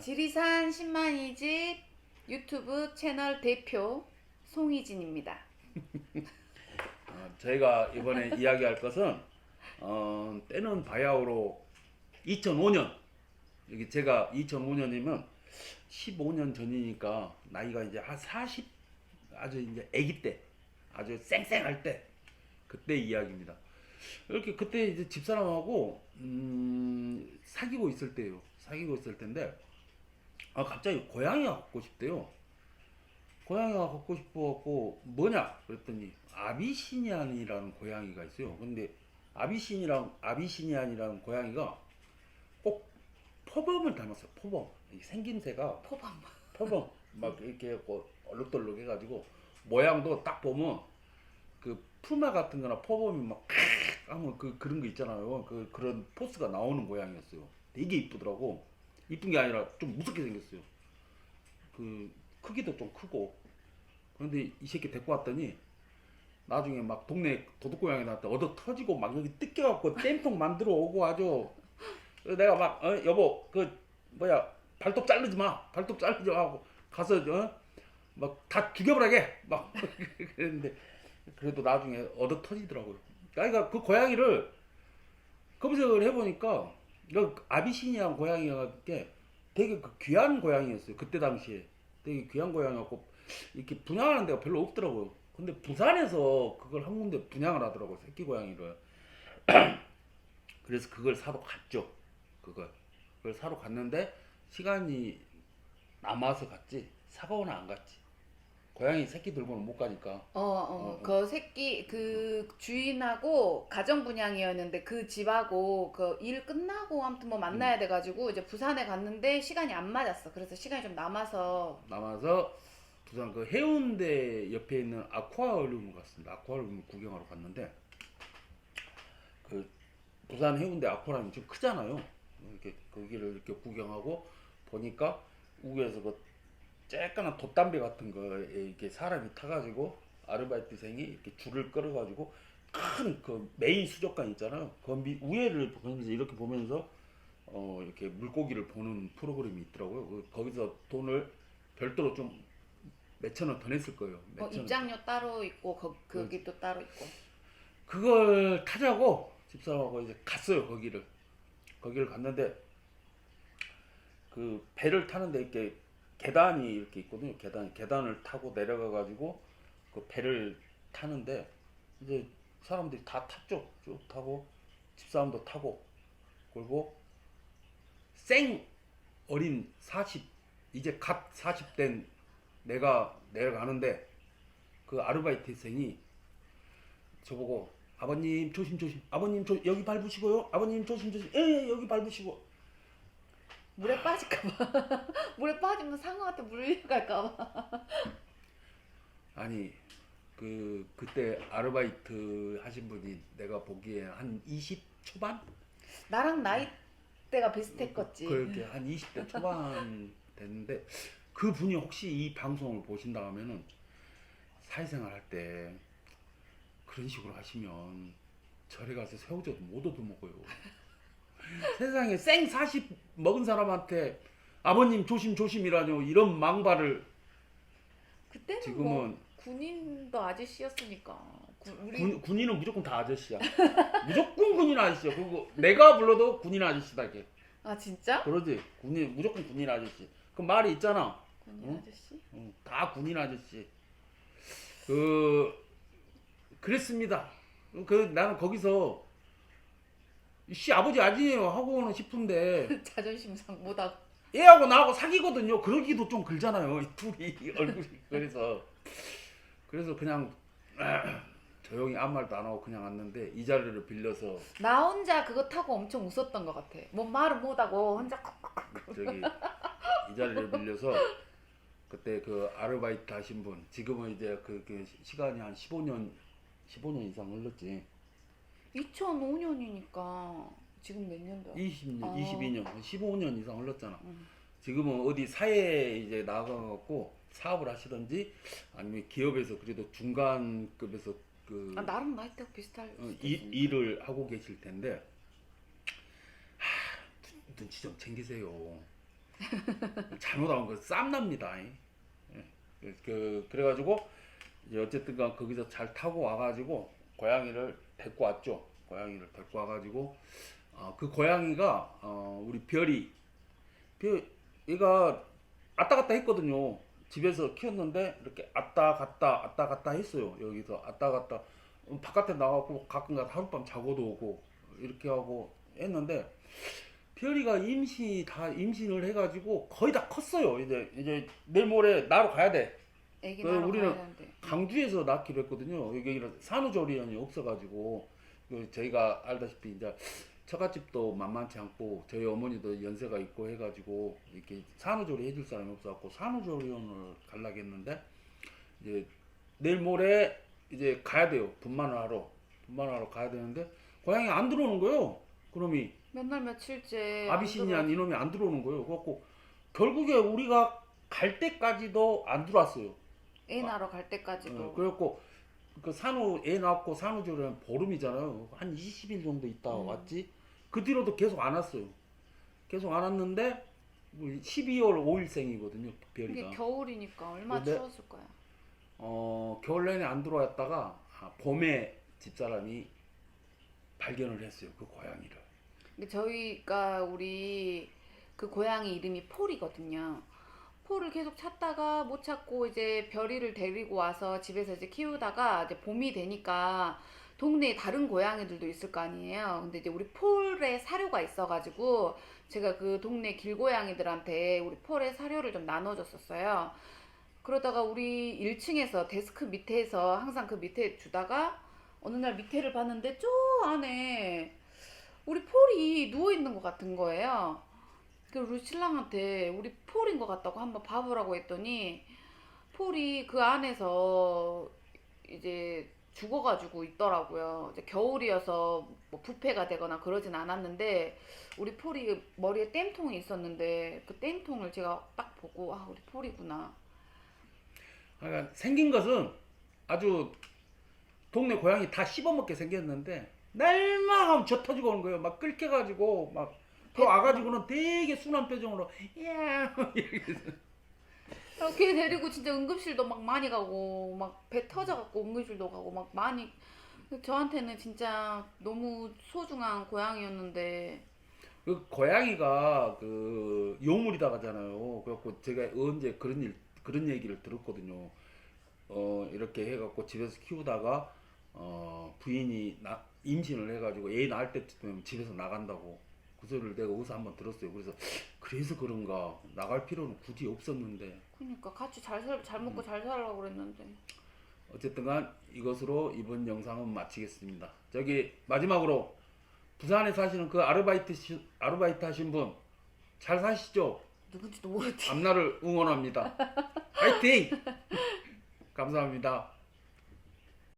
지리산 10만이 집 유튜브 채널 대표 송희진입니다. 어, 저희가 이번에 이야기할 것은 어, 때는 바야흐로 2005년 여기 제가 2005년이면 15년 전이니까 나이가 이제 한 40 아주 이제 아기 때 아주 쌩쌩할 때 그때 이야기입니다. 이렇게 그때 이제 집사람하고 음, 사귀고 있을 때요. 사귀고 있을 텐데 아 갑자기 고양이가 갖고 싶대요. 고양이가 갖고 싶어갖고 뭐냐 그랬더니 아비시니안이라는 고양이가 있어요. 근데 아비시니랑 아비시니안이라는 고양이가 꼭 포범을 닮았어요. 포범 이 생김새가 포범. 포범 막 이렇게 해갖고 얼룩덜룩 해가지고 모양도 딱 보면 그 푸마 같은 거나 포범이 막 하면 그 그런 거 있잖아요. 그 그런 포스가 나오는 고양이였어요. 되게 이쁘더라고. 이쁜 게 아니라 좀 무섭게 생겼어요. 그 크기도 좀 크고. 그런데 이 새끼 데리고 왔더니 나중에 막 동네 도둑고양이 나한테 얻어 터지고 막 여기 뜯겨갖고 땜통 만들어 오고 아주 그래서 내가 막 어, 여보 그 뭐야 발톱 자르지 마 발톱 자르지 마 하고 가서 어? 막 다 죽여버리게 막 그랬는데 그래도 나중에 얻어 터지더라고요. 그러니까 그 고양이를 검색을 해보니까 그 아비시니안 고양이가 게 되게 그 귀한 고양이였어요. 그때 당시에 되게 귀한 고양이였고 이렇게 분양하는 데가 별로 없더라고요. 근데 부산에서 그걸 한 군데 분양을 하더라고요. 새끼 고양이를. 그래서 그걸 사러 갔죠. 그걸 그걸 사러 갔는데 시간이 남아서 갔지 사고는 안 갔지. 고양이 새끼 들고는 못 가니까. 어, 어, 어. 그 새끼 그 주인하고 가정 분양이었는데 그 집하고 그 일 끝나고 아무튼 뭐 만나야 돼가지고 이제 부산에 갔는데 시간이 안 맞았어. 그래서 시간이 좀 남아서 남아서 부산 그 해운대 옆에 있는 아쿠아리움을 갔습니다. 아쿠아리움 구경하러 갔는데 그 부산 해운대 아쿠아리움이 좀 크잖아요. 이렇게 거기를 이렇게 구경하고 보니까 우에서 그 쬐까만 돛담배 같은 거에 이렇게 사람이 타가지고 아르바이트생이 이렇게 줄을 끌어가지고 큰 그 메인 수족관 있잖아요. 그 밑 위에를 보면서 이렇게 보면서 어 이렇게 물고기를 보는 프로그램이 있더라고요. 그 거기서 돈을 별도로 좀 몇천 원 더 냈을 거예요. 어, 몇천 원. 입장료 따로 있고 거, 거기 또 따로 있고. 그걸 타자고 집사람하고 이제 갔어요 거기를 거기를 갔는데 그 배를 타는데 이렇게 계단이 이렇게 있거든요. 계단 계단을 타고 내려가 가지고 그 배를 타는데 이제 사람들이 다 탔죠. 쭉 타고 집사람도 타고 그리고 생 어린 40 이제 갓 40된 내가 내려가는데 그 아르바이트생이 저보고 아버님 조심 조심 아버님 조, 여기 밟으시고요. 아버님 조심 조심 예, 예 여기 밟으시고 물에 빠질까봐. 물에 빠지면 상어한테 물려갈까봐. 아니 그 그때 아르바이트 하신 분이 내가 보기에 한 20 초반 나랑 나이대가 비슷했겠지. 그렇게 한 20대 초반 됐는데 그 분이 혹시 이 방송을 보신다 하면은 사회생활 할 때 그런 식으로 하시면 절에 가서 새우젓 못 얻어 먹어요. 세상에 생 40 먹은 사람한테 아버님 조심 조심이라뇨 이런 망발을 그때는 지금은- 뭐 군인도 아저씨였으니까. 구- 우리 군, 군인은 무조건 다 아저씨야. 무조건 군인 아저씨야. 그리고 내가 불러도 군인 아저씨다 이게. 아 진짜? 그러지. 군인 무조건 군인 아저씨. 그 말이 있잖아. 군인 응? 아저씨? 응, 다 군인 아저씨. 그 그랬습니다. 그 나는 거기서 씨 아버지 아니에요 하고는 싶은데 자존심 상 못하고. 얘하고 나하고 사귀거든요. 그러기도 좀 그러잖아요. 이 둘이 얼굴이 그래서 그래서 그냥 조용히 아무 말도 안 하고 그냥 왔는데 이 자리를 빌려서 나 혼자 그거 타고 엄청 웃었던 것 같아. 뭐 말을 못하고 혼자 저기 이 자리를 빌려서 그때 그 아르바이트 하신 분 지금은 이제 그, 그 시간이 한 15년 15년 이상 흘렀지 2005년이니까 지금 몇 년도야? 20년 아. 22년 15년 이상 흘렀잖아 응. 지금은 어디 사회에 이제 나가갖고 사업을 하시든지 아니면 기업에서 그래도 중간급에서 그 아 나랑 나이대가 비슷할 어, 수도 있으니까. 일을 하고 계실 텐데 하, 눈- 눈치 좀 챙기세요 잘못하면 그 쌈납니다. 예. 그 그래가지고 이제 어쨌든간 거기서 잘 타고 와가지고 고양이를 데리고 왔죠. 고양이를 데리고 와가지고 어, 그 고양이가 어, 우리 별이 별 얘가 왔다 갔다 했거든요. 집에서 키웠는데 이렇게 왔다 갔다 왔다 갔다 했어요. 여기서 왔다 갔다 음, 바깥에 나가고 가끔 가다 하룻밤 자고도 오고 이렇게 하고 했는데 별이가 임시 다 임신을 해가지고 거의 다 컸어요. 이제 이제 내일 모레 나로 가야 돼. 애기 그 낳으러 우리는- 가야 되는데. 강주에서 낳기로 했거든요. 여기는 산후조리원이 없어가지고 그 저희가 알다시피 이제 처갓집도 만만치 않고 저희 어머니도 연세가 있고 해가지고 이렇게 산후조리 해줄 사람이 없어갖고 산후조리원을 갈라고 했는데 이제 내일 모레 이제 가야 돼요. 분만을 하러 분만을 하러 가야 되는데 고양이 안 들어오는 거예요. 그놈이 몇날 며칠째 아비시니안 안 이놈이 안 들어오는 거예요. 그래갖고 결국에 우리가 갈 때까지도 안 들어왔어요. 애 낳으러 갈 때까지도 어, 그래갖고 그 산후 애 낳고 산후조리원 보름이잖아요. 한 20일 정도 있다 음. 왔지. 그 뒤로도 계속 안 왔어요. 계속 안 왔는데 뭐 12월 5일생이거든요. 이게 별이가. 겨울이니까 근데- 추웠을 거야. 어 겨울 내내 안 들어왔다가 아, 봄에 집사람이 발견을 했어요. 그 고양이를. 근데 저희가 우리 그 고양이 이름이 폴이거든요. 폴을 계속 찾다가 못 찾고 이제 별이를 데리고 와서 집에서 이제 키우다가 이제 봄이 되니까 동네에 다른 고양이들도 있을 거 아니에요. 근데 이제 우리 폴의 사료가 있어가지고 제가 그 동네 길고양이들한테 우리 폴의 사료를 좀 나눠줬었어요. 그러다가 우리 1층에서 데스크 밑에서 항상 그 밑에 주다가 어느 날 밑에를 봤는데 저 안에 우리 폴이 누워 있는 것 같은 거예요. 우리 신랑한테 우리 폴인 것 같다고 한번 봐보라고 했더니 폴이 그 안에서 이제 죽어가지고 있더라고요. 이제 겨울이어서 뭐 부패가 되거나 그러진 않았는데 우리 폴이 머리에 땜통이 있었는데 그 땜통을 제가 딱 보고 아 우리 폴이구나. 그러니까 생긴 것은 아주 동네 고양이 다 씹어먹게 생겼는데 날만 하면 젖 터지고 오는 거예요. 막 끓여가지고 막 그 와가지고는 되게 순한 표정으로 야 이렇게 아, 걔 데리고 진짜 응급실도 막 많이 가고 막 배 터져갖고 응급실도 가고 막 많이 저한테는 진짜 너무 소중한 고양이였는데 그 고양이가 그 요물이다 하잖아요. 그래갖고 제가 언제 그런 일 그런 얘기를 들었거든요. 어 이렇게 해갖고 집에서 키우다가 어 부인이 나, 임신을 해가지고 애 낳을 때쯤 집에서 나간다고 그 소리를 내가 어디서 한번 들었어요. 그래서 그래서 그런가 나갈 필요는 굳이 없었는데 그러니까 같이 잘 살, 잘 먹고 잘 살라고 그랬는데 어쨌든간 이것으로 이번 영상은 마치겠습니다. 저기 마지막으로 부산에 사시는 그 아르바이트 시, 아르바이트 하신 분 잘 사시죠? 누군지도 모르지. 앞날을 응원합니다. 화이팅! 감사합니다.